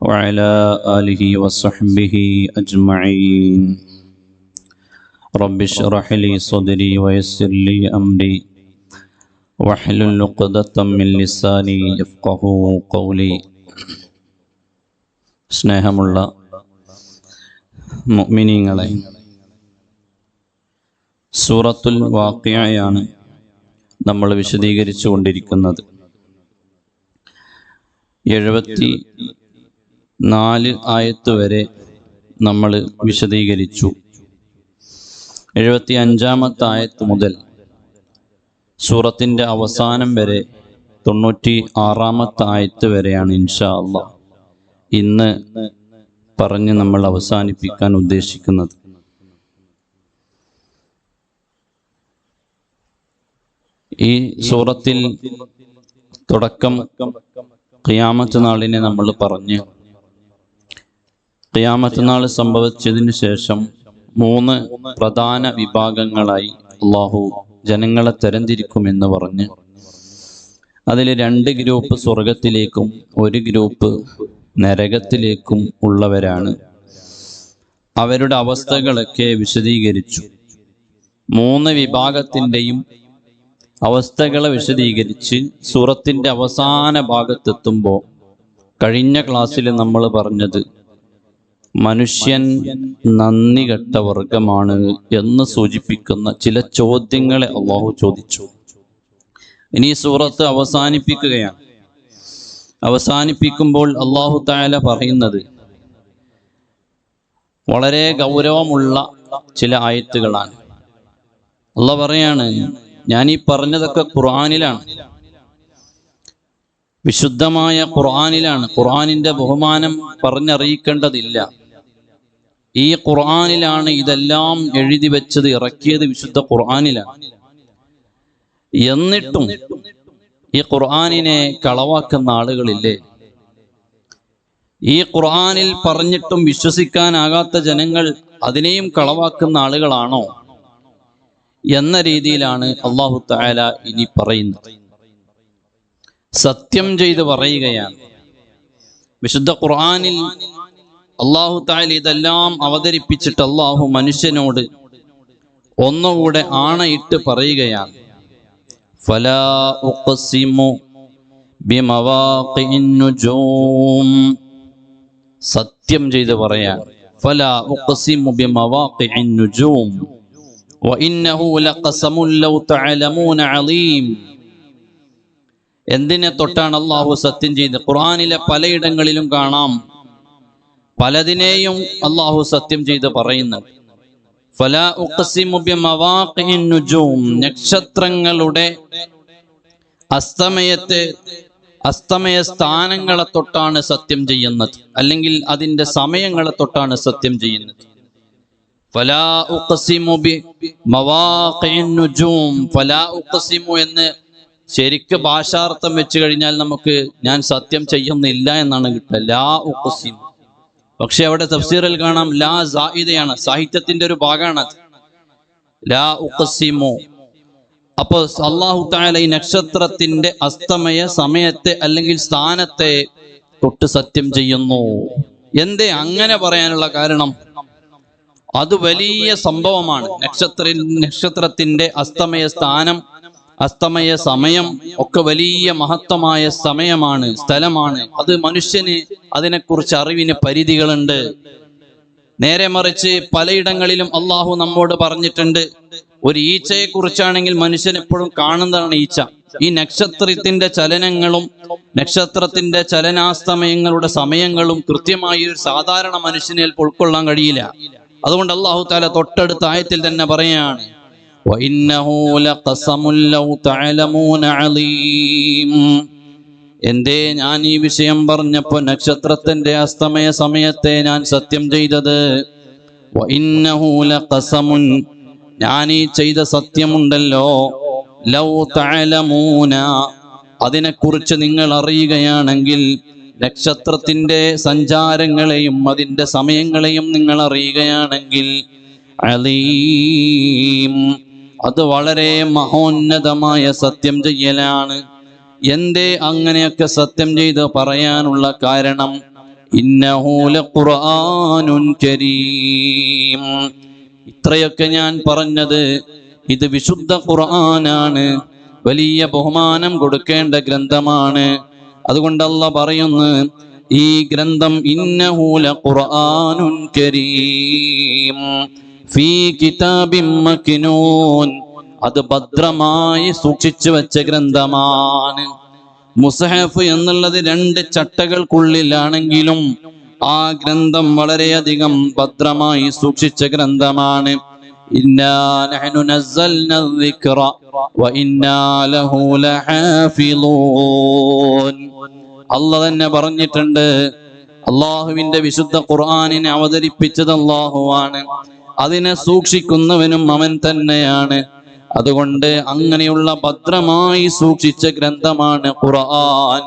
وعلى آله وصحبه أجمعين رب اشرح لي صدري ويسر لي أمري واحلل عقدة من لساني يفقه قولي സ്നേഹമുള്ള മുഅ്മിനീങ്ങളെ സൂറത്തുൽ വാക്കിയയാണ് നമ്മൾ വിശദീകരിച്ചു കൊണ്ടിരിക്കുന്നത് എഴുപത്തി നാല് ആയത്ത് വരെ നമ്മൾ വിശദീകരിച്ചു. എഴുപത്തി അഞ്ചാമത്തെ ആയത്ത് മുതൽ സൂറത്തിന്റെ അവസാനം വരെ തൊണ്ണൂറ്റി ആറാമത്തെ ആയത്ത് വരെയാണ് ഇൻഷാ അല്ല ഇന്ന് പറഞ്ഞ് നമ്മൾ അവസാനിപ്പിക്കാൻ ഉദ്ദേശിക്കുന്നത്. ഈ സൂറത്തിൽ തുടക്കം ഖിയാമത്ത് നാളിനെ നമ്മൾ പറഞ്ഞ് ഖിയാമത്ത് നാൾ സംഭവിച്ചതിന് ശേഷം മൂന്ന് പ്രധാന വിഭാഗങ്ങളായി അള്ളാഹു ജനങ്ങളെ തരംതിരിക്കുമെന്ന് പറഞ്ഞ് അതിൽ രണ്ട് ഗ്രൂപ്പ് സ്വർഗത്തിലേക്കും ഒരു ഗ്രൂപ്പ് നരകത്തിലേക്കും ഉള്ളവരാണ്. അവരുടെ അവസ്ഥകളൊക്കെ വിശദീകരിച്ചു. മൂന്ന് വിഭാഗത്തിന്റെയും അവസ്ഥകളെ വിശദീകരിച്ച് സൂറത്തിന്റെ അവസാന ഭാഗത്തെത്തുമ്പോൾ കഴിഞ്ഞ ക്ലാസ്സിൽ നമ്മൾ പറഞ്ഞത് മനുഷ്യൻ നന്ദി കെട്ട വർഗമാണ് എന്ന് സൂചിപ്പിക്കുന്ന ചില ചോദ്യങ്ങളെ അള്ളാഹു ചോദിച്ചു. ഇനി സൂറത്ത് അവസാനിപ്പിക്കുകയാണ്. അവസാനിപ്പിക്കുമ്പോൾ അള്ളാഹു താല പറയുന്നത് വളരെ ഗൗരവമുള്ള ചില ആയത്തുകളാണ്. അള്ള പറയാണ് ഞാൻ ഈ പറഞ്ഞതൊക്കെ ഖുർആാനിലാണ്. വിശുദ്ധമായ ഖുർആാനിലാണ്. ഖുർആാനിന്റെ ബഹുമാനം പറഞ്ഞറിയിക്കേണ്ടതില്ല. ഈ ഖുർആാനിലാണ് ഇതെല്ലാം എഴുതി വെച്ചത് ഇറക്കിയത് വിശുദ്ധ ഖുർആാനിലാണ്. എന്നിട്ടും ഈ ഖുർആാനിനെ കളവാക്കുന്ന ആളുകളില്ലേ? ഈ ഖുർആാനിൽ പറഞ്ഞിട്ടും വിശ്വസിക്കാനാകാത്ത ജനങ്ങൾ അതിനെയും കളവാക്കുന്ന ആളുകളാണോ? എന്ന രീതിയിലാണ് അള്ളാഹു താല ഇനി പറയുന്നത്. സത്യം ചെയ്ത് പറയുകയാണ്. വിശുദ്ധ ഖുർആാനിൽ അള്ളാഹു താൽ ഇതെല്ലാം അവതരിപ്പിച്ചിട്ട് അള്ളാഹു മനുഷ്യനോട് ഒന്നുകൂടെ ആണയിട്ട് പറയുകയാണ്. ഉഖസിമു സത്യം ചെയ്ത് പറയാൻ. ഫലാ ഉഖസിമു വഇന്നഹു അലീം. എന്തിനെ തൊട്ടാണ് അള്ളാഹു സത്യം ചെയ്ത്? ഖുറാനിലെ പലയിടങ്ങളിലും കാണാം. പലതിനെയും അള്ളാഹു സത്യം ചെയ്ത് പറയുന്നത്. നക്ഷത്രങ്ങളുടെ അസ്തമയത്തെ അസ്തമയ സ്ഥാനങ്ങളെ തൊട്ടാണ് സത്യം ചെയ്യുന്നത്. അല്ലെങ്കിൽ അതിന്റെ സമയങ്ങളെ തൊട്ടാണ് സത്യം ചെയ്യുന്നത്. ഫലാ ഉഖ്സിമു ബിമവാഖിൻ നുജൂം. ഫലാ ഉഖസിമു എന്ന് ശരിക്ക് ഭാഷാർത്ഥം വെച്ച് കഴിഞ്ഞാൽ നമുക്ക് ഞാൻ സത്യം ചെയ്യുന്നില്ല എന്നാണ് കിട്ടുക. ലാ ഉസീം പക്ഷെ അവിടെ തഫ്സീറിൽ കാണാം ലാ സാഹിദയാണ് സാഹിത്യത്തിന്റെ ഒരു ഭാഗമാണ് ലാ ഉഖസിമോ. അപ്പൊ അള്ളാഹു താല ഈ നക്ഷത്രത്തിന്റെ അസ്തമയ സമയത്തെ അല്ലെങ്കിൽ സ്ഥാനത്തെ തൊട്ട് സത്യം ചെയ്യുന്നു. എന്തേ അങ്ങനെ പറയാനുള്ള കാരണം? അത് വലിയ സംഭവമാണ്. നക്ഷത്ര നക്ഷത്രത്തിന്റെ അസ്തമയ സ്ഥാനം അസ്തമയ സമയം ഒക്കെ വലിയ മഹത്വമായ സമയമാണ് സ്ഥലമാണ്. അത് മനുഷ്യന് അതിനെക്കുറിച്ച് അറിവിന് പരിധികളുണ്ട്. നേരെ മറിച്ച് പലയിടങ്ങളിലും അള്ളാഹു നമ്മോട് പറഞ്ഞിട്ടുണ്ട് ഒരു ഈച്ചയെ കുറിച്ചാണെങ്കിൽ മനുഷ്യൻ എപ്പോഴും കാണുന്നതാണ് ഈച്ച. ഈ നക്ഷത്രത്തിന്റെ ചലനങ്ങളും നക്ഷത്രത്തിന്റെ ചലനാസ്തമയങ്ങളുടെ സമയങ്ങളും കൃത്യമായി ഒരു സാധാരണ മനുഷ്യനെ ഉൾക്കൊള്ളാൻ കഴിയില്ല. അതുകൊണ്ട് അള്ളാഹു താല തൊട്ടടുത്ത ആയത്തിൽ തന്നെ പറയാണ് وإنه لقسم لو تعلمون عظيم എന്തേ ഞാൻ ഈ വിഷയം പറഞ്ഞപ്പോ നക്ഷത്രത്തിന്റെ അസ്തമയ സമയത്തെ ഞാൻ സത്യം ചെയ്തത് وإنه لقسم ഞാൻ ഈ ചെയ്ത സത്യമുണ്ടല്ലോ ലൗ തഅലമൂന അതിനെക്കുറിച്ച് നിങ്ങൾ അറിയുകയാണെങ്കിൽ നക്ഷത്രത്തിന്റെ സഞ്ചാരങ്ങളെയും അതിന്റെ സമയങ്ങളെയും നിങ്ങൾ അറിയുകയാണെങ്കിൽ അലീം അത് വളരെ മഹോന്നതമായ സത്യം ചെയ്യലാണ്. എന്തേ അങ്ങനെയൊക്കെ സത്യം ചെയ്ത് പറയാനുള്ള കാരണം? ഇന്നഹൂല ഖുർആാനുൻ കരീം. ഇത്രയൊക്കെ ഞാൻ പറഞ്ഞത് ഇത് വിശുദ്ധ ഖുർആനാണ്. വലിയ ബഹുമാനം കൊടുക്കേണ്ട ഗ്രന്ഥമാണ്. അതുകൊണ്ട് അല്ല പറയുന്നു ഈ ഗ്രന്ഥം ഇന്നഹൂല ഖുർആനുൻ കരീം. അത് ഭദ്രമായി സൂക്ഷിച്ചു വെച്ച ഗ്രന്ഥമാണ്. മുസഹഫ് എന്നുള്ളത് രണ്ട് ചട്ടകൾക്കുള്ളിലാണെങ്കിലും ആ ഗ്രന്ഥം വളരെയധികം ഭദ്രമായി സൂക്ഷിച്ച ഗ്രന്ഥമാണ്. അല്ല തന്നെ പറഞ്ഞിട്ടുണ്ട് അള്ളാഹുവിന്റെ വിശുദ്ധ ഖുർആാനിനെ അവതരിപ്പിച്ചത് അള്ളാഹുവാണ് അതിനെ സൂക്ഷിക്കുന്നവനും അവൻ തന്നെയാണ്. അതുകൊണ്ട് അങ്ങനെയുള്ള ഭദ്രമായി സൂക്ഷിച്ച ഗ്രന്ഥമാണ് ഖുർആൻ.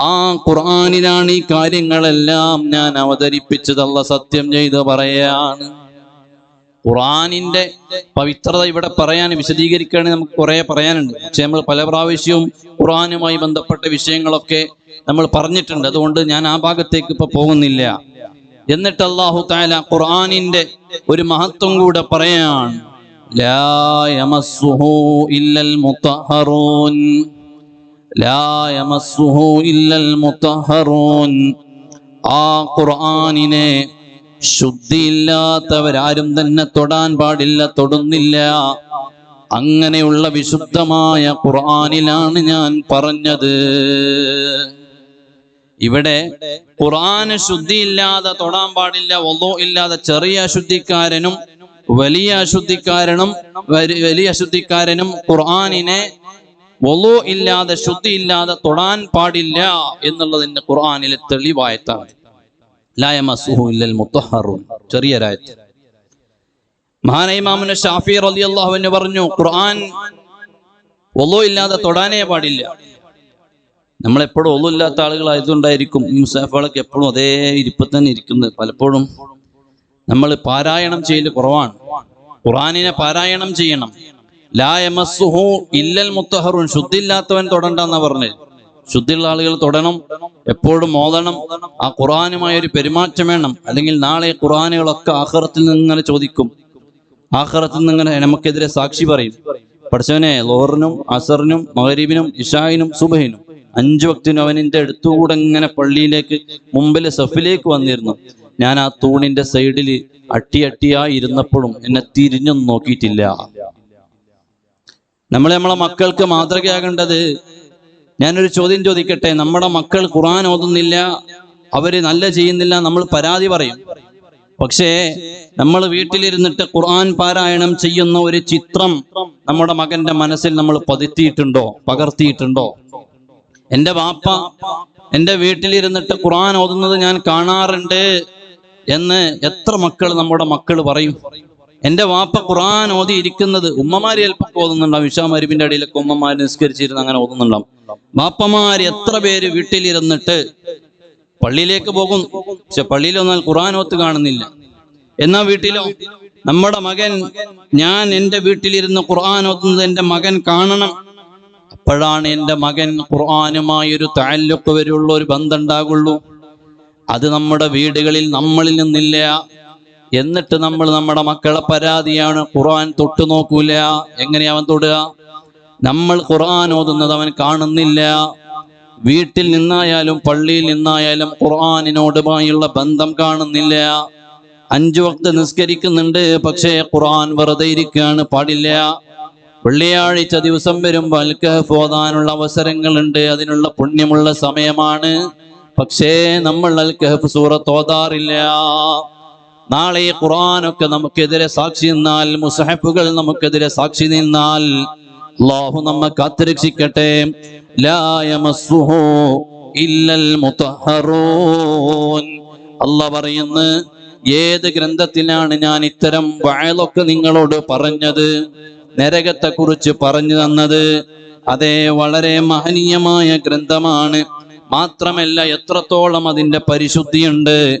ആ ഖുർആനിലാണ് ഈ കാര്യങ്ങളെല്ലാം ഞാൻ അവതരിപ്പിച്ചത്. അല്ല സത്യം ചെയ്ത് പറയാണ്. ഖുറാനിന്റെ പവിത്രത ഇവിടെ പറയാൻ വിശദീകരിക്കുകയാണെങ്കിൽ നമുക്ക് കുറെ പറയാനുണ്ട്. പക്ഷെ നമ്മൾ പല പ്രാവശ്യവും ഖുറാനുമായി ബന്ധപ്പെട്ട വിഷയങ്ങളൊക്കെ നമ്മൾ പറഞ്ഞിട്ടുണ്ട്. അതുകൊണ്ട് ഞാൻ ആ ഭാഗത്തേക്ക് ഇപ്പൊ പോകുന്നില്ല. എന്നിട്ട് അള്ളാഹു താല ഖുർആാനിന്റെ ഒരു മഹത്വം കൂടെ പറയാണ്. ആ ഖുർആനിനെ ശുദ്ധിയില്ലാത്തവരാരും തന്നെ തൊടാൻ പാടില്ല തൊടുന്നില്ല. അങ്ങനെയുള്ള വിശുദ്ധമായ ഖുർആാനിലാണ് ഞാൻ പറഞ്ഞത്. ഇവിടെ ഖുർആന് ശുദ്ധിയില്ലാതെ തൊടാൻ പാടില്ല ഒന്നോ ഇല്ലാതെ ചെറിയ അശുദ്ധിക്കാരനും വലിയ അശുദ്ധിക്കാരനും വലിയ അശുദ്ധിക്കാരനും ഖുർആാനിനെ ഒലോ ഇല്ലാതെ ശുദ്ധി ഇല്ലാതെ തൊടാൻ പാടില്ല എന്നുള്ളതിന്റെ ഖുർആാനിലെ തെളിവായത്താണ്. ചെറിയൊരായത്ത്. മഹാനായ ഇമാമുന ഷാഫി റളിയല്ലാഹു അൻഹു പറഞ്ഞു ഖുർആൻ ഒലോ ഇല്ലാതെ തൊടാനേ പാടില്ല. നമ്മളെപ്പോഴും ഒന്നും ഇല്ലാത്ത ആളുകളായതുകൊണ്ടായിരിക്കും ഈ മുസാഫകളൊക്കെ എപ്പോഴും അതേ ഇരിപ്പ് തന്നെ ഇരിക്കുന്നത്. പലപ്പോഴും നമ്മൾ പാരായണം ചെയ്യൽ കുറവാണ്. ഖുറാനിനെ പാരായണം ചെയ്യണം. ലാ എമസ്സുഹു ഇല്ലൽ മുത്തഹറുൻ. ശുദ്ധിയില്ലാത്തവൻ തൊടണ്ടെന്നാ പറഞ്ഞത്. ശുദ്ധിയുള്ള ആളുകൾ തൊടണം. എപ്പോഴും മോദണം ആ ഖുറാനുമായ ഒരു പെരുമാറ്റം വേണം. അല്ലെങ്കിൽ നാളെ ഖുറാനുകളൊക്കെ ആഹ്റത്തിൽ നിന്ന് ഇങ്ങനെ ചോദിക്കും. ആഹ്റത്തിൽ നിന്ന് ഇങ്ങനെ നമുക്കെതിരെ സാക്ഷി പറയും. പഠിച്ചവനെ ലോറിനും അസറിനും മഹരീബിനും ഇഷായിനും സുബഹിനും അഞ്ചു വക്തിനും അവൻ എന്റെ അടുത്തുകൂടെ ഇങ്ങനെ പള്ളിയിലേക്ക് മുമ്പിലെ സഫിലേക്ക് വന്നിരുന്നു. ഞാൻ ആ തൂണിന്റെ സൈഡിൽ അട്ടി അട്ടിയായി ഇരുന്നപ്പോഴും എന്നെ തിരിഞ്ഞൊന്നും നോക്കിയിട്ടില്ല. നമ്മൾ നമ്മളെ മക്കൾക്ക് മാതൃകയാകേണ്ടത് ഞാനൊരു ചോദ്യം ചോദിക്കട്ടെ? നമ്മുടെ മക്കൾ ഖുറാൻ ഓതുന്നില്ല അവർ നല്ല ചെയ്യുന്നില്ല നമ്മൾ പരാതി പറയും. പക്ഷേ നമ്മൾ വീട്ടിലിരുന്നിട്ട് ഖുർആൻ പാരായണം ചെയ്യുന്ന ഒരു ചിത്രം നമ്മുടെ മകന്റെ മനസ്സിൽ നമ്മൾ പതിത്തിയിട്ടുണ്ടോ പകർത്തിയിട്ടുണ്ടോ? എന്റെ വാപ്പ എന്റെ വീട്ടിലിരുന്നിട്ട് ഖുർആൻ ഓതുന്നത് ഞാൻ കാണാറുണ്ട് എന്ന് എത്ര മക്കൾ നമ്മുടെ മക്കൾ പറയും. എന്റെ വാപ്പ ഖുർആൻ ഓതി ഇരിക്കുന്നത് ഉമ്മമാര് ചിലപ്പോൾ ഓതുന്നുണ്ടാവും. ഇഷാ മരുവിന്റെ അടിയിലൊക്കെ ഉമ്മമാര് നിസ്കരിച്ചിരുന്ന് അങ്ങനെ ഓതുന്നുണ്ടാവും. വാപ്പമാര് എത്ര പേര് വീട്ടിലിരുന്നിട്ട് പള്ളിയിലേക്ക് പോകും. പക്ഷെ പള്ളിയിൽ വന്നാൽ ഖുർആൻ ഓത്ത് കാണുന്നില്ല. എന്നാ വീട്ടിലോ? നമ്മുടെ മകൻ ഞാൻ എന്റെ വീട്ടിലിരുന്ന് ഖുർആൻ ഓതുന്നത് എന്റെ മകൻ കാണണം. അപ്പോഴാണ് എന്റെ മകൻ ഖുർആനുമായി ഒരു താല്ലുക്ക് വരുള്ള ഒരു ബന്ധം ഉണ്ടാകുള്ളൂ അത് നമ്മുടെ വീടുകളിൽ നമ്മളിൽ നിന്നില്ല. എന്നിട്ട് നമ്മൾ നമ്മുടെ മക്കളെ പരാതിയാണ്. ഖുർആൻ തൊട്ടു നോക്കൂല. എങ്ങനെയാ അവൻ തൊടുക? നമ്മൾ ഖുർആൻ ഓതുന്നത് അവൻ കാണുന്നില്ല. വീട്ടിൽ നിന്നായാലും പള്ളിയിൽ നിന്നായാലും ഖുർആാനിനോടുമായുള്ള ബന്ധം കാണുന്നില്ല. അഞ്ചു വക്ത് നിസ്കരിക്കുന്നുണ്ട്. പക്ഷേ ഖുർആൻ വെറുതെ ഇരിക്കുകയാണ്. പാടില്ല. വെള്ളിയാഴ്ച ദിവസം വരുമ്പോൾ അൽക്കഹഫ് ഓതാനുള്ള അവസരങ്ങളുണ്ട്. അതിനുള്ള പുണ്യമുള്ള സമയമാണ്. പക്ഷേ നമ്മൾ അൽക്കഹഫ് സൂറത്ത് ഓതാറില്ല. നാളെ ഈ ഖുർആനൊക്കെ നമുക്കെതിരെ സാക്ഷി നിന്നാൽ മുസഹബുകൾ നമുക്കെതിരെ സാക്ഷി നിന്നാൽ അള്ളാഹു നമ്മെ കാത്തുരക്ഷിക്കട്ടെ. അല്ല പറയുന്നു ഏത് ഗ്രന്ഥത്തിലാണ് ഞാൻ ഇത്തരം വയലൊക്കെ നിങ്ങളോട് പറഞ്ഞത്? നരകത്തെ കുറിച്ച് പറഞ്ഞു തന്നത് അതേ വളരെ മഹനീയമായ ഗ്രന്ഥമാണ്. മാത്രമല്ല എത്രത്തോളം അതിന്റെ പരിശുദ്ധിയുണ്ട്.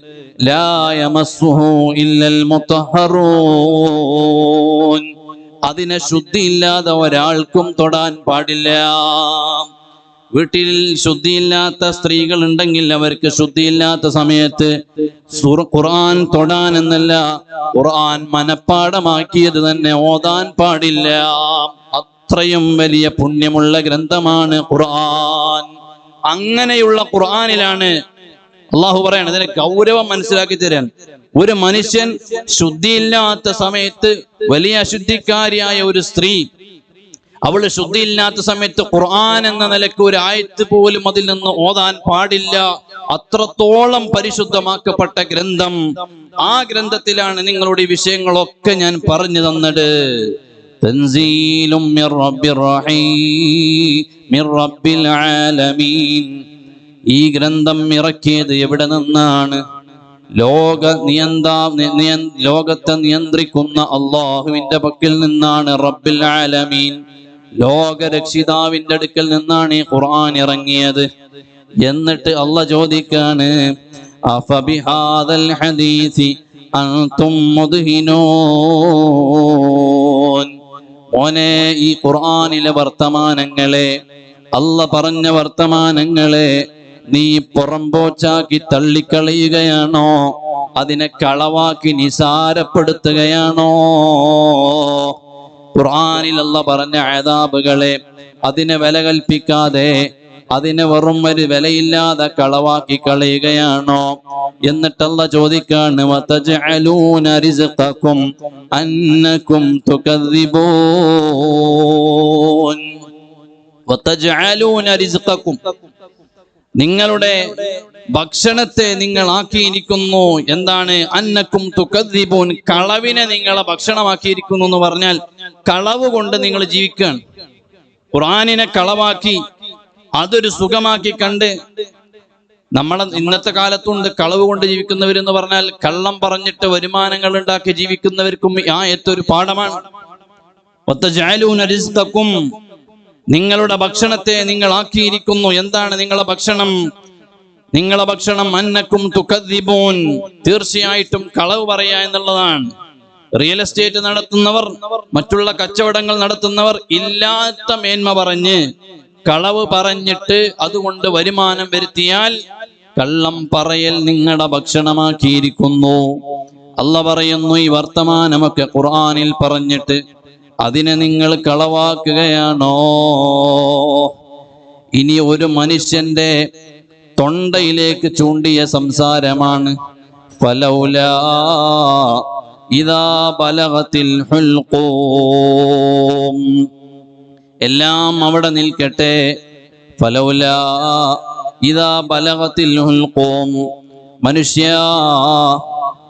അതിനെ ശുദ്ധിയില്ലാതെ ഒരാൾക്കും തൊടാൻ പാടില്ല. വീട്ടിൽ ശുദ്ധിയില്ലാത്ത സ്ത്രീകൾ ഉണ്ടെങ്കിൽ അവർക്ക് ശുദ്ധിയില്ലാത്ത സമയത്ത് ഖുർആൻ തൊടാൻ എന്നല്ല ഖുർആൻ മനഃപ്പാടമാക്കിയത് തന്നെ ഓതാൻ പാടില്ല. അത്രയും വലിയ പുണ്യമുള്ള ഗ്രന്ഥമാണ് ഖുർആൻ. അങ്ങനെയുള്ള ഖുർആനിലാണ് അള്ളാഹു പറയാണ് അതിന്റെ ഗൗരവം മനസ്സിലാക്കി തരാൻ. ഒരു മനുഷ്യൻ ശുദ്ധിയില്ലാത്ത സമയത്ത് വലിയ അശുദ്ധിക്കാരിയായ ഒരു സ്ത്രീ അവൾ ശുദ്ധിയില്ലാത്ത സമയത്ത് ഖുർആൻ എന്ന നിലയ്ക്ക് ഒരു ആയത്ത് പോലും അതിൽ നിന്ന് ഓതാൻ പാടില്ല. അത്രത്തോളം പരിശുദ്ധമാക്കപ്പെട്ട ഗ്രന്ഥം. ആ ഗ്രന്ഥത്തിലാണ് നിങ്ങളുടെ ഈ വിഷയങ്ങളൊക്കെ ഞാൻ പറഞ്ഞു തന്നത്. ഈ ഗ്രന്ഥം ഇറക്കിയത് എവിടെ നിന്നാണ്? ലോക നിയന്താ ലോകത്തെ നിയന്ത്രിക്കുന്ന അള്ളാഹുവിന്റെ പക്കൽ നിന്നാണ് റബ്ബിൽ ആലമീൻ. ലോകരക്ഷിതാവിന്റെ അടുക്കൽ നിന്നാണ് ഈ ഖുർആൻ ഇറങ്ങിയത്. എന്നിട്ട് അല്ല ചോദിക്കാണ് മോനെ ഈ ഖുർആനിലെ വർത്തമാനങ്ങളെ അല്ല പറഞ്ഞ വർത്തമാനങ്ങളെ നീ പുറമ്പോച്ചാക്കി തള്ളിക്കളയുകയാണോ? അതിനെ കളവാക്കി നിസാരപ്പെടുത്തുകയാണോ? ഖുർആനിൽ അല്ല പറഞ്ഞ അതാബുകളെ അതിനെ വില കൽപ്പിക്കാതെ അതിനെ വെറും ഒരു വിലയില്ലാതെ കളവാക്കി കളയുകയാണോ? എന്നിട്ടല്ല ചോദിക്കാണ് നിങ്ങളുടെ ഭക്ഷണത്തെ നിങ്ങൾ ആക്കിയിരിക്കുന്നു. എന്താണ്? അന്നക്കും തുക്കദ്ദിബൂൻ കളവിനെ നിങ്ങളെ ഭക്ഷണമാക്കിയിരിക്കുന്നു എന്ന് പറഞ്ഞാൽ കളവ് കൊണ്ട് നിങ്ങൾ ജീവിക്കുകയാണ്. ഖുറാനിനെ കളവാക്കി അതൊരു സുഖമാക്കി കണ്ട് നമ്മളെ ഇന്നത്തെ കാലത്തുണ്ട് കളവ് കൊണ്ട് ജീവിക്കുന്നവരെന്ന് പറഞ്ഞാൽ കള്ളം പറഞ്ഞിട്ട് വരുമാനങ്ങൾ ഉണ്ടാക്കി ജീവിക്കുന്നവർക്കും ആ ഏറ്റൊരു പാഠമാണ്. നിങ്ങളുടെ ഭക്ഷണത്തെ നിങ്ങൾ ആക്കിയിരിക്കുന്നു. എന്താണ് നിങ്ങളുടെ ഭക്ഷണം? നിങ്ങളെ ഭക്ഷണം അന്നക്കും തുക്കദ്ദിബൂൻ. തീർച്ചയായിട്ടും കളവ് പറയാ എന്നുള്ളതാണ്. റിയൽ എസ്റ്റേറ്റ് നടത്തുന്നവർ മറ്റുള്ള കച്ചവടങ്ങൾ നടത്തുന്നവർ ഇല്ലാത്ത മേന്മ പറഞ്ഞ് കളവ് പറഞ്ഞിട്ട് അതുകൊണ്ട് വരുമാനം വരുത്തിയാൽ കള്ളം പറയൽ നിങ്ങളുടെ ഭക്ഷണമാക്കിയിരിക്കുന്നു. അല്ല പറയുന്നു ഈ വർത്തമാനമൊക്കെ ഖുർആാനിൽ പറഞ്ഞിട്ട് അതിനെ നിങ്ങൾ കളവാക്കുകയാണോ? ഇനി ഒരു മനുഷ്യന്റെ തൊണ്ടയിലേക്ക് ചൂണ്ടിയ സംസാരമാണ്. ഫലൗല ഇതാ ബലഗത്തിൽ ഹുൽഖൂം. എല്ലാം അവിടെ നിൽക്കട്ടെ. ഫലൗല ഇതാ ബലഗത്തിൽ ഹുൽഖൂം. മനുഷ്യ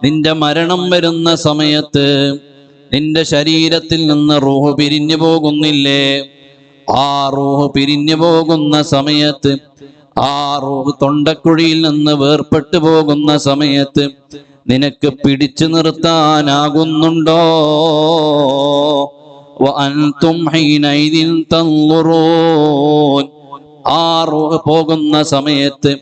നിന്റെ മരണം വരുന്ന സമയത്ത് നിന്റെ ശരീരത്തിൽ നിന്ന് റൂഹ് പിരിഞ്ഞു പോകുന്നില്ലേ? ആ റൂഹ് പിരിഞ്ഞു പോകുന്ന സമയത്ത് ആ റൂഹ് തൊണ്ടക്കുഴിയിൽ നിന്ന് വേർപെട്ടു പോകുന്ന സമയത്ത് നിനക്ക് പിടിച്ചു നിർത്താനാകുന്നുണ്ടോ? ആ പോകുന്ന സമയത്ത്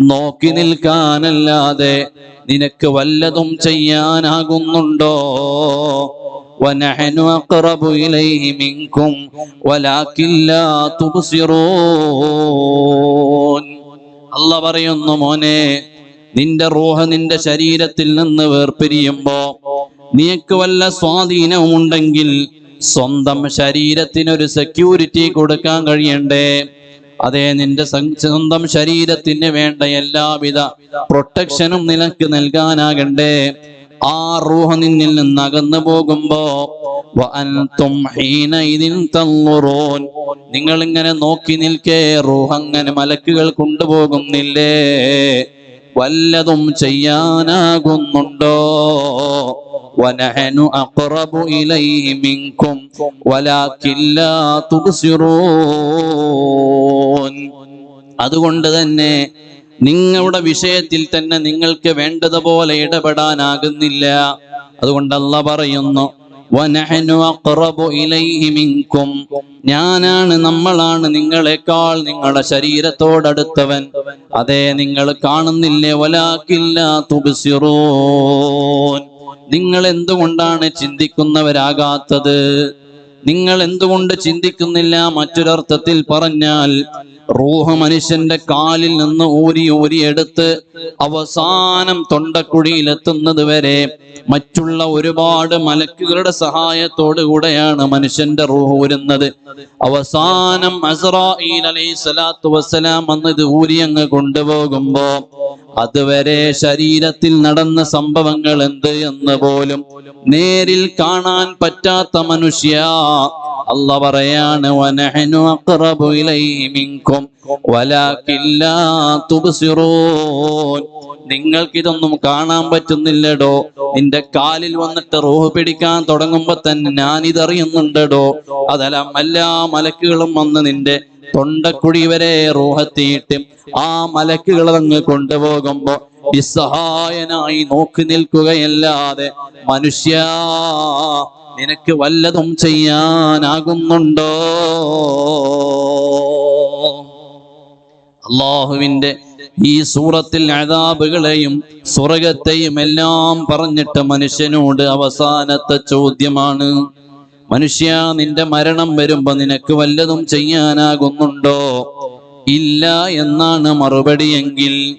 നോക്കി നിൽക്കാനല്ലാതെ നിനക്ക് വല്ലതും ചെയ്യാനാകുന്നുണ്ടോ? ونحن أقرب إليه منكم ولكن لا تبصرون അല്ല പറയുന്നു മോനെ നിന്റെ റൂഹ നിന്റെ ശരീരത്തിൽ നിന്ന് വേർപിരിയുമ്പോ നിനക്ക് വല്ല സ്വാധീനവും ഉണ്ടെങ്കിൽ സ്വന്തം ശരീരത്തിനൊരു സെക്യൂരിറ്റി കൊടുക്കാൻ കഴിയണ്ടേ അതെ നിന്റെ സം- സ്വന്തം ശരീരത്തിന് വേണ്ട എല്ലാവിധ പ്രൊട്ടക്ഷനും നിനക്ക് നൽകാനാകണ്ടേ ആ റൂഹ നിന്നിൽ നിന്ന് അകന്നു പോകുമ്പോ നിങ്ങൾ ഇങ്ങനെ നോക്കി നിൽക്കേ റൂഹ് അങ്ങനെ മലക്കുകൾ കൊണ്ടുപോകുന്നില്ലേ? വല്ലതും ചെയ്യാനാകുന്നുണ്ടോ? വനഹനു അഖറബു ഇലൈഹി മിൻകും വലാകില്ലാ തുബ്സിറൂൻ. അതുകൊണ്ട് തന്നെ നിങ്ങളുടെ വിഷയത്തിൽ തന്നെ നിങ്ങൾക്ക് വേണ്ടതുപോലെ ഇടപെടാനാകുന്നില്ല. അതുകൊണ്ട് അല്ല പറയുന്നു. ഞാനാണ് നമ്മളാണ് നിങ്ങളെക്കാൾ നിങ്ങളുടെ ശരീരത്തോടടുത്തവൻ. അതെ നിങ്ങൾ കാണുന്നില്ലേ? വലാക്കില്ല തുബിസിറോൻ. നിങ്ങൾ എന്തുകൊണ്ടാണ് ചിന്തിക്കുന്നവരാകാത്തത്? നിങ്ങൾ എന്തുകൊണ്ട് ചിന്തിക്കുന്നില്ല? മറ്റൊരർത്ഥത്തിൽ പറഞ്ഞാൽ റൂഹ മനുഷ്യന്റെ കാലിൽ നിന്ന് ഊരി ഊരി എടുത്ത് അവസാനം തൊണ്ടക്കുഴിയിലെത്തുന്നത് വരെ മറ്റുള്ള ഒരുപാട് മലക്കുകളുടെ സഹായത്തോടു കൂടെയാണ് മനുഷ്യന്റെ റൂഹ് ഊരുന്നത്. അവസാനം അസ്രായിൽ അലൈഹി സ്വലാത്തു വസ്സലാം അന്ന് ഇത് ഊരി അങ്ങ് കൊണ്ടുപോകുമ്പോ അതുവരെ ശരീരത്തിൽ നടന്ന സംഭവങ്ങൾ എന്ത് എന്ന് പോലും നേരിൽ കാണാൻ പറ്റാത്ത മനുഷ്യ. അല്ല പറയാണ് നിങ്ങൾക്കിതൊന്നും കാണാൻ പറ്റുന്നില്ലടോ. നിന്റെ കാലിൽ വന്നിട്ട് റൂഹ് പിടിക്കാൻ തുടങ്ങുമ്പോ തന്നെ ഞാനിതറിയുന്നുണ്ടടോ. അതെല്ലാം എല്ലാ മലക്കുകളും വന്ന് നിന്റെ തൊണ്ടക്കുഴി വരെ റൂഹത്തിയിട്ട് ആ മലക്കുകൾ അങ്ങ് കൊണ്ടുപോകുമ്പോ നിസ്സഹായനായി നോക്കി നിൽക്കുകയല്ലാതെ മനുഷ്യ നിനക്ക് വല്ലതും ചെയ്യാനാകുന്നുണ്ടോ? അള്ളാഹുവിന്റെ ഈ സൂറത്തിൽ അതാബുകളെയും സ്വർഗത്തെയും എല്ലാം പറഞ്ഞിട്ട് മനുഷ്യനോട് അവസാനത്തെ ചോദ്യമാണ്. മനുഷ്യ നിന്റെ മരണം വരുമ്പോ നിനക്ക് വല്ലതും ചെയ്യാനാകുന്നുണ്ടോ? ഇല്ല എന്നാണ് മറുപടിയെങ്കിൽ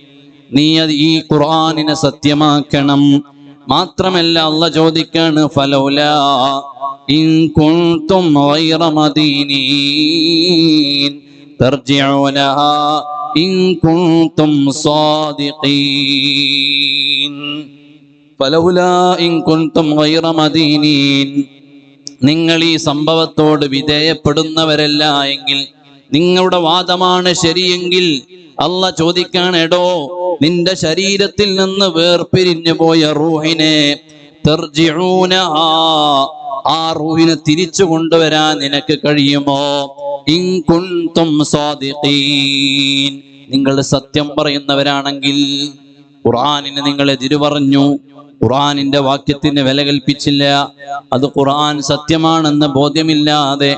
നീ അത് ഈ ഖുർആനിനെ സത്യമാക്കണം. മാത്രമല്ല അല്ല ചോദിക്കാണ് ഫലൗല ഇൻ കുൻതും ഗൈറ മദീനീൻ തർജിഊനഹാ ഇൻ കുൻതും സാദിഖീൻ. ഫലൗല ഇൻ കുൻതും ഗൈറ മദീനീൻ. നിങ്ങൾ ഈ സംഭവത്തോട് വിധേയപ്പെടുന്നവരല്ല എങ്കിൽ നിങ്ങളുടെ വാദമാണ് ശരിയെങ്കിൽ അല്ല ചോദിക്കാൻ എടോ നിന്റെ ശരീരത്തിൽ നിന്ന് വേർപിരിഞ്ഞു പോയ റൂഹിനെ. ആ റൂഹിനെ തിരിച്ചു കൊണ്ടുവരാൻ നിനക്ക് കഴിയുമോ സാദിഖീൻ നിങ്ങൾ സത്യം പറയുന്നവരാണെങ്കിൽ ഖുർആനിന് നിങ്ങൾ എതിരു പറഞ്ഞു. ഖുർആനിന്റെ വാക്യത്തിന് വില കൽപ്പിച്ചില്ല. അത് ഖുർആൻ സത്യമാണെന്ന് ബോധ്യമില്ലാതെ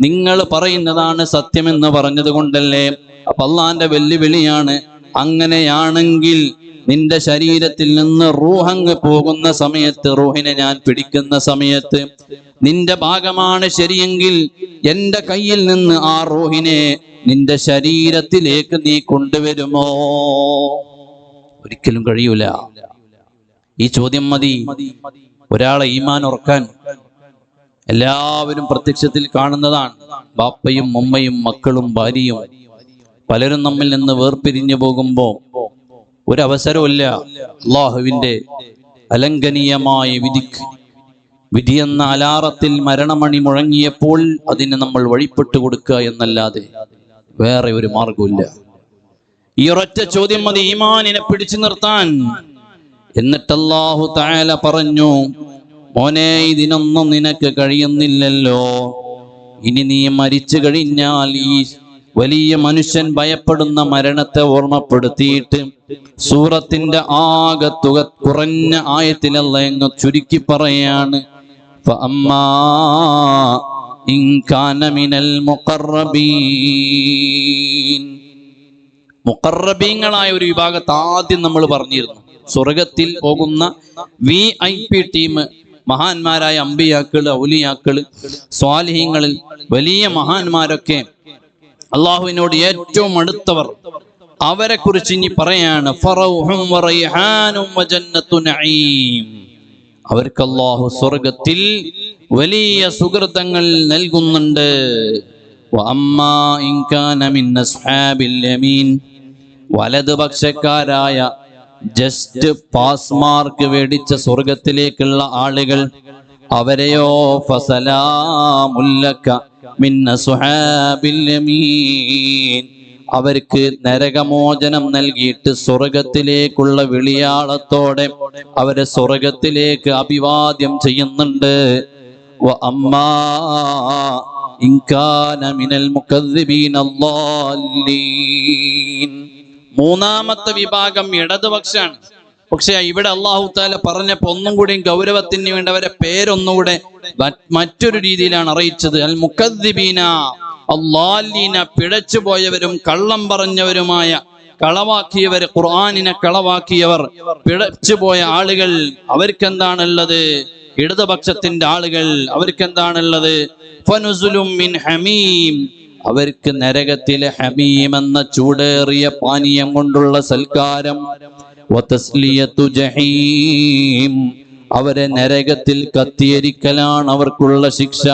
നിങ്ങൾ പറയുന്നതാണ് സത്യമെന്ന് പറഞ്ഞത് കൊണ്ടല്ലേ അപ്പൊ അള്ളാന്റെ വെല്ലുവിളിയാണ് അങ്ങനെയാണെങ്കിൽ നിന്റെ ശരീരത്തിൽ നിന്ന് റൂഹങ്ങ് പോകുന്ന സമയത്ത് റൂഹിനെ ഞാൻ പിടിക്കുന്ന സമയത്ത് നിന്റെ ഭാഗമാണ് ശരിയെങ്കിൽ എന്റെ കയ്യിൽ നിന്ന് ആ റൂഹിനെ നിന്റെ ശരീരത്തിലേക്ക് നീ കൊണ്ടുവരുമോ? ഒരിക്കലും കഴിയൂല. ഈ ചോദ്യം മതി. ഒരാളെ ഈമാൻ ഉറക്കാൻ എല്ലാവരും പ്രത്യക്ഷത്തിൽ കാണുന്നതാണ്. ബാപ്പയും ഉമ്മയും മക്കളും ഭാര്യയും പലരും നമ്മിൽ നിന്ന് വേർപിരിഞ്ഞു പോകുമ്പോ ഒരവസരമില്ല അള്ളാഹുവിന്റെ അലംഘനീയമായ വിധിക്ക് വിധിയെന്ന അലാറത്തിൽ മരണമണി മുഴങ്ങിയപ്പോൾ അതിന് നമ്മൾ വഴിപ്പെട്ടു കൊടുക്കുക എന്നല്ലാതെ വേറെ ഒരു മാർഗമില്ല ഈ ഒരൊറ്റ ചോദ്യം മതി ഈമാനിനെ പിടിച്ചു നിർത്താൻ. എന്നിട്ട് അള്ളാഹു താല പറഞ്ഞു മോനെ ഇതിനൊന്നും നിനക്ക് കഴിയുന്നില്ലല്ലോ. ഇനി നീ മരിച്ചു കഴിഞ്ഞാൽ ഈ വലിയ മനുഷ്യൻ ഭയപ്പെടുന്ന മരണത്തെ ഓർമ്മപ്പെടുത്തിയിട്ട് സൂറത്തിന്റെ ആകെ തുക കുറഞ്ഞ ആയത്തിലല്ല എന്ന് ചുരുക്കി പറയാണ്. ഇൻകാനമിനൽ മുഖർബീൻ മുക്കറബീങ്ങളായ ഒരു വിഭാഗത്തെ ആദ്യം നമ്മൾ പറഞ്ഞിരുന്നു. സ്വർഗത്തിൽ പോകുന്ന വി ഐ പി ടീം മഹാന്മാരായ അമ്പിയാക്കൾ ഔലിയാക്കൾ സ്വാലിഹ്യങ്ങളിൽ വലിയ മഹാന്മാരൊക്കെ അള്ളാഹുവിനോട് ഏറ്റവും അടുത്തവർ. അവരെ കുറിച്ച് ഇനി പറയാണ് അവർക്ക് അള്ളാഹു സ്വർഗത്തിൽ വലിയ സുഹൃത്തങ്ങൾ നൽകുന്നുണ്ട്. വഅമ്മാ ഇൻകാന അസ്ഹാബിൽ യമീൻ. വലതുപക്ഷക്കാരായ ജസ്റ്റ് പാസ് മാർക്ക് വേടിച്ച സ്വർഗത്തിലേക്കുള്ള ആളുകൾ അവരെയോ മിന്ന അവർക്ക് നരകമോചനം നൽകിയിട്ട് സ്വർഗത്തിലേക്കുള്ള വിളിയാളത്തോടെ അവരെ സ്വർഗത്തിലേക്ക് അഭിവാദ്യം ചെയ്യുന്നുണ്ട്. ഇൻകാന മിനൽ മുഖദ്ബീൻ മൂന്നാമത്തെ വിഭാഗം ഇടതുപക്ഷാണ്. പക്ഷെ ഇവിടെ അള്ളാഹു താല പറഞ്ഞപ്പോ ഒന്നും കൂടിയും ഗൗരവത്തിന് വേണ്ടവരെ പേരൊന്നുകൂടെ മറ്റൊരു രീതിയിലാണ് അറിയിച്ചത്. അൽ മുക്കദ്ദിബീന അള്ളാലീന പിഴച്ചു പോയവരും കള്ളം പറഞ്ഞവരുമായ കളവാക്കിയവർ ഖുർആാനിനെ കളവാക്കിയവർ പിഴച്ചു പോയ ആളുകൾ അവർക്കെന്താണുള്ളത്? ഇടതുപക്ഷത്തിന്റെ ആളുകൾ അവർക്ക് എന്താണുള്ളത് ഫനുസുലും ഹമീം. അവർക്ക് നരകത്തിലെ ഹമീം എന്ന ചൂടേറിയ പാനീയം കൊണ്ടുള്ള സൽക്കാരം. ജഹീം. അവരെ നരകത്തിൽ കത്തിയരിക്കലാണ് അവർക്കുള്ള ശിക്ഷ.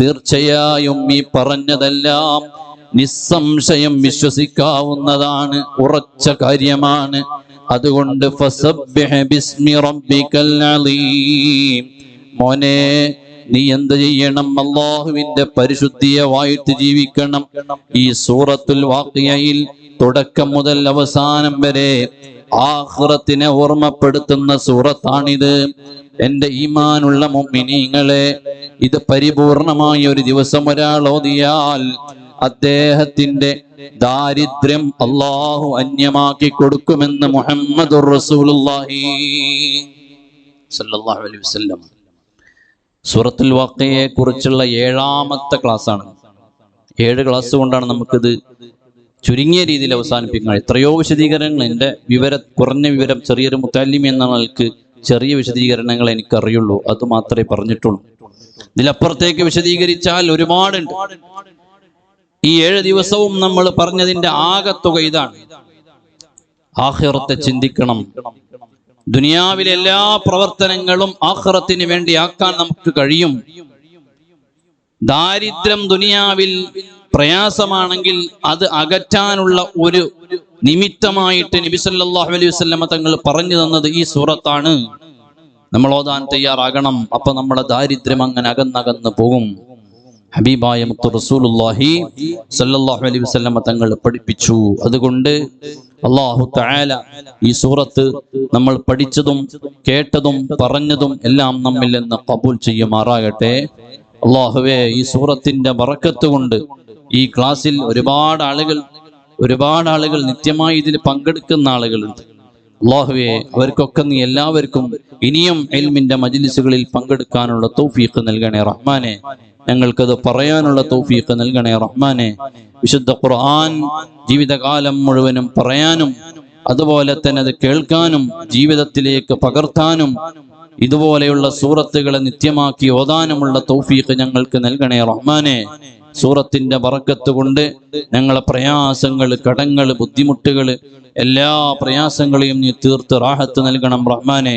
തീർച്ചയായും ഈ പറഞ്ഞതെല്ലാം നിസ്സംശയം വിശ്വസിക്കാവുന്നതാണ് ഉറച്ച കാര്യമാണ്. അതുകൊണ്ട് മോനെ നീ എന്ത് ചെയ്യണം? അള്ളാഹുവിന്റെ പരിശുദ്ധിയെ വായിട്ട് ജീവിക്കണം. ഈ സൂറത്തുൽ വാക്കിയയിൽ തുടക്കം മുതൽ അവസാനം വരെ ആഹ്റത്തിനെ ഓർമ്മപ്പെടുത്തുന്ന സൂറത്താണിത്. എന്റെ ഈമാനുള്ള മുമ്മിനീങ്ങളെ ഇത് പരിപൂർണമായ ഒരു ദിവസം ഒരാൾ ഓതിയാൽ അദ്ദേഹത്തിന്റെ ദാരിദ്ര്യം അള്ളാഹു അന്യമാക്കി കൊടുക്കുമെന്ന് മുഹമ്മദ് റസൂലുള്ളാഹി സല്ലല്ലാഹു അലൈഹി വസല്ലം. സൂറത്തുൽ വാക്കയെ കുറിച്ചുള്ള ഏഴാമത്തെ ക്ലാസ് ആണ് ഏഴ് ക്ലാസ് കൊണ്ടാണ് നമുക്കിത് ചുരുങ്ങിയ രീതിയിൽ അവസാനിപ്പിക്കുന്നത്. എത്രയോ വിശദീകരണങ്ങൾ എന്റെ വിവര കുറഞ്ഞ വിവരം ചെറിയൊരു മുത്താലിമി എന്ന ആൾക്ക് ചെറിയ വിശദീകരണങ്ങൾ എനിക്കറിയുള്ളൂ. അത് മാത്രമേ പറഞ്ഞിട്ടുള്ളൂ. ഇതിലപ്പുറത്തേക്ക് വിശദീകരിച്ചാൽ ഒരുപാടുണ്ട്. ഈ ഏഴ് ദിവസവും നമ്മൾ പറഞ്ഞതിന്റെ ആകത്തുക ഇതാണ്. ആഹ്റത്തെ ചിന്തിക്കണം. ദുനിയാവിലെ എല്ലാ പ്രവർത്തനങ്ങളും ആഹ്റത്തിന് വേണ്ടി ആക്കാൻ നമുക്ക് കഴിയും. ദാരിദ്ര്യം ദുനിയാവിൽ പ്രയാസമാണെങ്കിൽ അത് അകറ്റാനുള്ള ഒരു നിമിത്തമായിട്ട് നബിസല്ലാഹു അലൈഹി വസല്ലമ തങ്ങൾ പറഞ്ഞു തന്നത് ഈ സൂറത്താണ്. നമ്മൾ ഓതാൻ തയ്യാറാകണം. അപ്പൊ നമ്മുടെ ദാരിദ്ര്യം അങ്ങനെ അകന്നകന്ന് പോകും. ഹബീബായ മുത്തു റസൂലുള്ളാഹി സല്ലല്ലാഹു അലൈഹി വസല്ലമ തങ്ങൾ പഠിപ്പിച്ചു. അതുകൊണ്ട് അള്ളാഹു തആല ഈ സൂറത്ത് നമ്മൾ പഠിച്ചതും കേട്ടതും പറഞ്ഞതും എല്ലാം നമ്മിൽ നിന്ന് കബൂൽ ചെയ്യുമാറാകട്ടെ. അള്ളാഹുവേ ഈ സൂറത്തിന്റെ വറക്കത്ത് കൊണ്ട് ഈ ക്ലാസ്സിൽ ഒരുപാട് ആളുകൾ ഒരുപാട് ആളുകൾ നിത്യമായി ഇതിൽ പങ്കെടുക്കുന്ന ആളുകളുണ്ട്. അള്ളാഹുവെ അവർക്കൊക്കെ നീ എല്ലാവർക്കും ഇനിയും എൽമിന്റെ മജിലിസുകളിൽ പങ്കെടുക്കാനുള്ള തൗഫീഖ് നൽകണേ റഹ്മാനെ. ഞങ്ങൾക്കത് പറയാനുള്ള തൗഫീഖ് നൽകണേ റഹ്മാനെ. വിശുദ്ധ ഖുർആൻ ജീവിതകാലം മുഴുവനും പറയാനും അതുപോലെ തന്നെ അത് കേൾക്കാനും ജീവിതത്തിലേക്ക് പകർത്താനും ഇതുപോലെയുള്ള സൂറത്തുകളെ നിത്യമാക്കി ഓതാനുമുള്ള തൗഫീഖ് ഞങ്ങൾക്ക് നൽകണേ റഹ്മാനെ. സൂറത്തിന്റെ വറക്കത്ത് കൊണ്ട് ഞങ്ങളെ പ്രയാസങ്ങൾ കടങ്ങൾ ബുദ്ധിമുട്ടുകൾ എല്ലാ പ്രയാസങ്ങളെയും നീ തീർത്ത് റാഹത്ത് നൽകണം റഹ്മാനെ.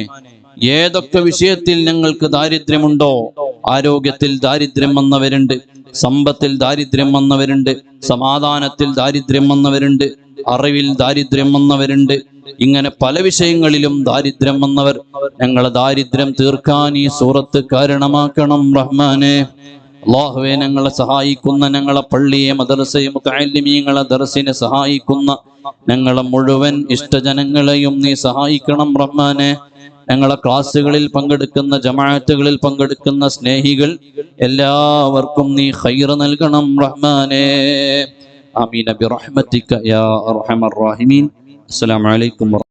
ഏതൊക്കെ വിഷയത്തിൽ ഞങ്ങൾക്ക് ദാരിദ്ര്യമുണ്ടോ ആരോഗ്യത്തിൽ ദാരിദ്ര്യം വന്നവരുണ്ട് സമ്പത്തിൽ ദാരിദ്ര്യം വന്നവരുണ്ട് സമാധാനത്തിൽ ദാരിദ്ര്യം വന്നവരുണ്ട് അറിവിൽ ദാരിദ്ര്യം വന്നവരുണ്ട് ഇങ്ങനെ പല വിഷയങ്ങളിലും ദാരിദ്ര്യം വന്നവർ ഞങ്ങളെ ദാരിദ്ര്യം തീർക്കാൻ ഈ സൂറത്ത് കാരണമാക്കണം റഹ്മാനെ. അള്ളാഹുവെ ഞങ്ങളെ സഹായിക്കുന്ന ഞങ്ങളെ പള്ളിയെ മദർസയെ മുത്തലിമീങ്ങളെ ദർസിനെ സഹായിക്കുന്ന ഞങ്ങളെ മുഴുവൻ ഇഷ്ടജനങ്ങളെയും നീ സഹായിക്കണം റഹ്മാനെ. ഞങ്ങളെ ക്ലാസ്സുകളിൽ പങ്കെടുക്കുന്ന ജമാഅത്തുകളിൽ പങ്കെടുക്കുന്ന സ്നേഹികൾ എല്ലാവർക്കും നീ ഹൈർ നൽകണം റഹ്മാനേ. ആമീൻ. ബിറഹ്മതിക യാ അർഹമർ റഹീമീൻ. അസ്സലാമു അലൈക്കും